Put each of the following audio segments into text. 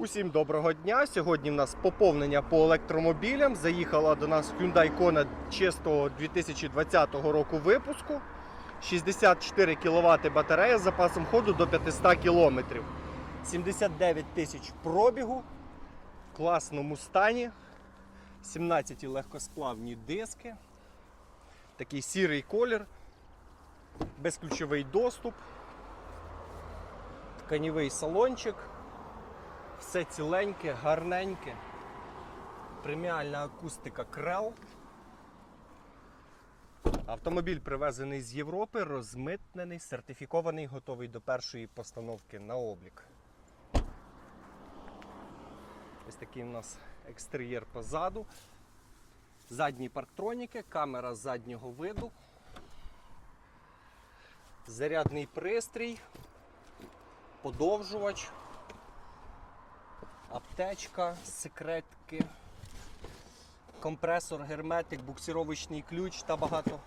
Усім доброго дня! Сьогодні в нас поповнення по електромобілям. Заїхала до нас Hyundai Kona чистого 2020 року випуску. 64 кВт батарея з запасом ходу до 500 км. 79 тисяч пробігу. В класному стані. 17 легкосплавні диски. Такий сірий колір. Безключовий доступ. Тканівий салончик. Все ціленьке, гарненьке. Преміальна акустика Крел. Автомобіль привезений з Європи, розмитнений, сертифікований, готовий до першої постановки на облік. Ось такий у нас екстер'єр позаду. Задні парктроніки, камера заднього виду. Зарядний пристрій, подовжувач аптечка, секретки, компресор, герметик, буксировочний ключ та багато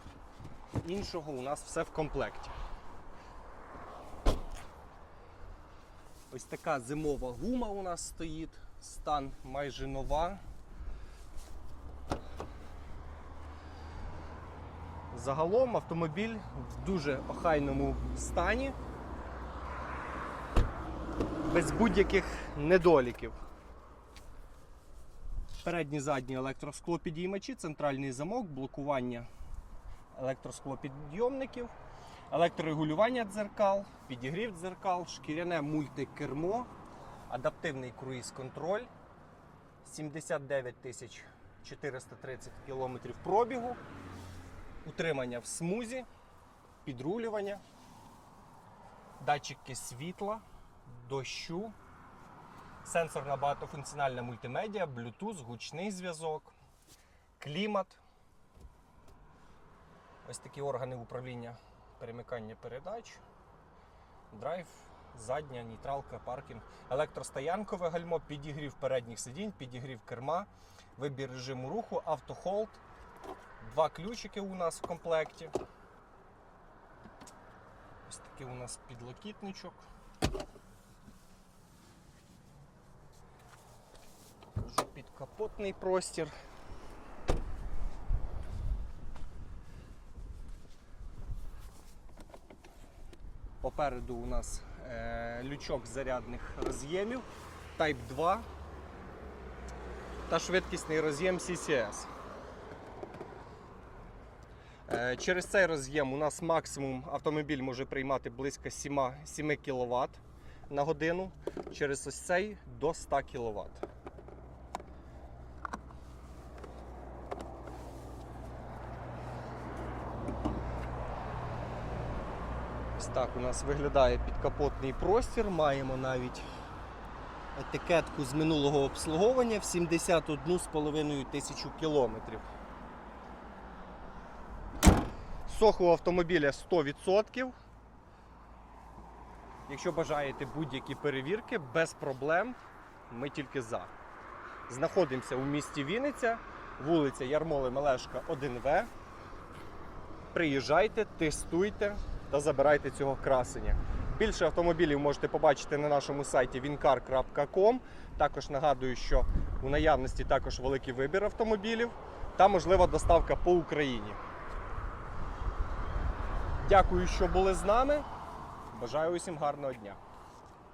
іншого у нас все в комплекті. Ось така зимова гума у нас стоїть, стан майже нова. Загалом автомобіль в дуже охайному стані без будь-яких недоліків. Передні задні електросклопідіймачі, центральний замок, блокування електросклопідйомників, електрорегулювання дзеркал, підігрів дзеркал, шкіряне мультикермо, адаптивний круїз-контроль, 79 тисяч 430 км пробігу, утримання в смузі, підрулювання, датчики світла дощу, сенсорна багатофункціональна мультимедіа, Bluetooth, гучний зв'язок, клімат. Ось такі органи управління перемикання передач, драйв, задня, нейтралка, паркінг, електростоянкове гальмо, підігрів передніх сидінь, підігрів керма, вибір режиму руху, автохолд, два ключики у нас в комплекті. Ось такий у нас підлокітничок. Підкапотний простір. Попереду у нас е, лючок зарядних роз'ємів Type 2 та швидкісний роз'єм CCS. Е, Через цей роз'єм у нас максимум автомобіль може приймати близько 7, 7 кВт на годину. Через ось цей до 100 кВт. Ось так у нас виглядає підкапотний простір. Маємо навіть етикетку з минулого обслуговування в 71,5 тисячу кілометрів. Сох у автомобіля 100%. Якщо бажаєте будь-які перевірки, без проблем, ми тільки за. Знаходимося у місті Вінниця, вулиця Ярмоли Мелешка 1В. Приїжджайте, тестуйте та забирайте цього красення. Більше автомобілів можете побачити на нашому сайті wincar.com. Також нагадую, що у наявності також великий вибір автомобілів та можлива доставка по Україні. Дякую, що були з нами. Бажаю усім гарного дня.